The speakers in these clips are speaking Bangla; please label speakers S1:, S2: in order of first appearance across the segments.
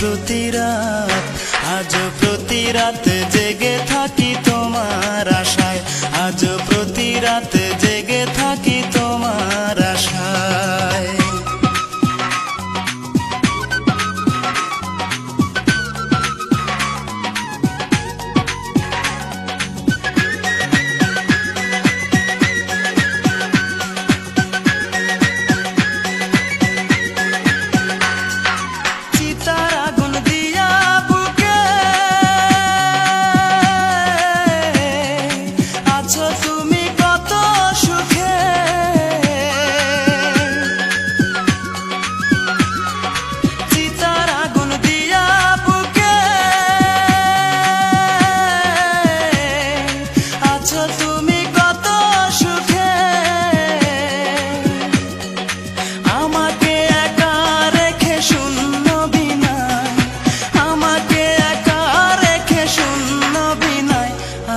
S1: প্রতি রাত আজ প্রতি রাত জেগে থাকি তোমার আশায়। আজ প্রতি রাত জেগে আছো তুমি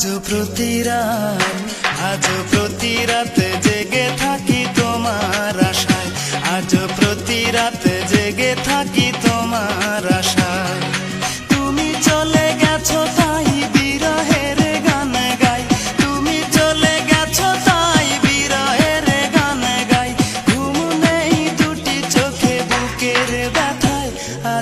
S1: আজ প্রতি রাত আজ প্রতি রাতে